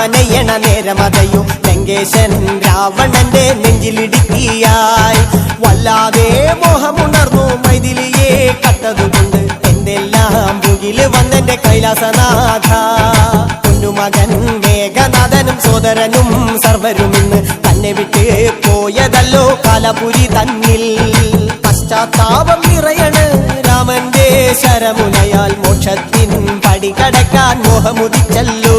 രാമനയണ നേരമതയും ലങ്കേശൻ രാവണന്റെ നെഞ്ചിലിടുക്കിയായി. വല്ലാതെ മോഹമുണർന്നു മൈഥിലിയെ കട്ടതുകൊണ്ട് എന്തെല്ലാം മുകിൽ വന്നെന്റെ കൈലാസനാഥ. കുഞ്ഞുമകൻ മേഘനാഥനും സോദരനും സർവരും ഇന്ന് തന്നെ വിട്ട് പോയതല്ലോ കാലപുരി തന്നിൽ. പശ്ചാത്താപം നിറയണ് രാമന്റെ ശരമുനയാൽ മോക്ഷത്തിൻ പടികടക്കാൻ മോഹമുദിച്ചല്ലോ.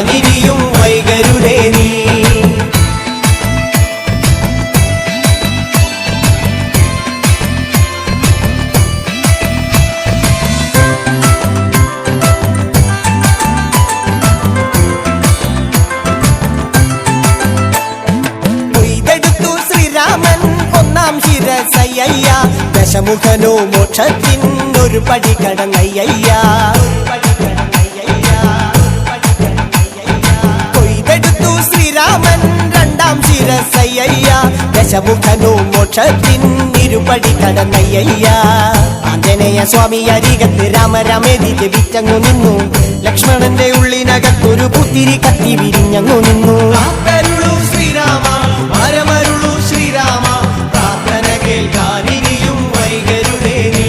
കേൾക്കാനിരിയും വൈകരുടെ നീ. ദശമുഖനോ മോക്ഷത്തിൻ ഒരു പടി കടന്നയ്യ ദശമുഖനോ മോക്ഷത്തിൻ ഇരുപടി കടന്നയ്യ ആഞ്ജനേയ സ്വാമി അരികത്ത് രാമരാമേതി ജപിച്ചങ്ങു നിന്നു. ലക്ഷ്മണന്റെ ഉള്ളിനകത്തൊരു പുത്തിരി കത്തി വിരിഞ്ഞങ്ങു നിന്നു. ശ്രീരാമ ശ്രീരാമ. പ്രാർത്ഥന കേൾക്കാനിനിയും വൈകരുതേ നീ.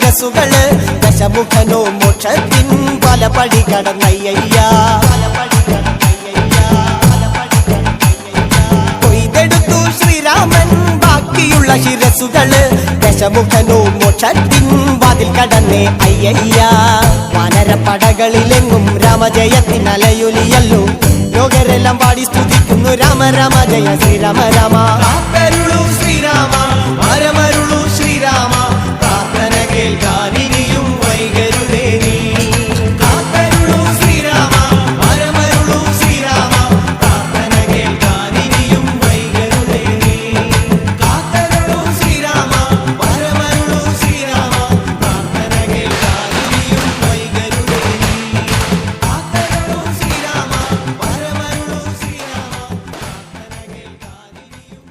ശിരസുകൾ ദശമുഖനോ മോക്ഷത്തിൻ പല പടി കടന്നയ്യ കൊയ്തെടുത്തു ശ്രീരാമൻ ബാക്കിയുള്ള ശിരസുകൾ ദശമുഖനോ മോക്ഷത്തിൻ വാതിൽ കടന്നേ അയ്യയ്യ. വാനരപ്പടകളിലെങ്ങും രാമജയത്തിൻ അലയൊലിയല്ലോ ലോകരെല്ലാം പാടി സ്തുതിക്കുന്നു രാമ രാമ ജയ ശ്രീരാമ രാമ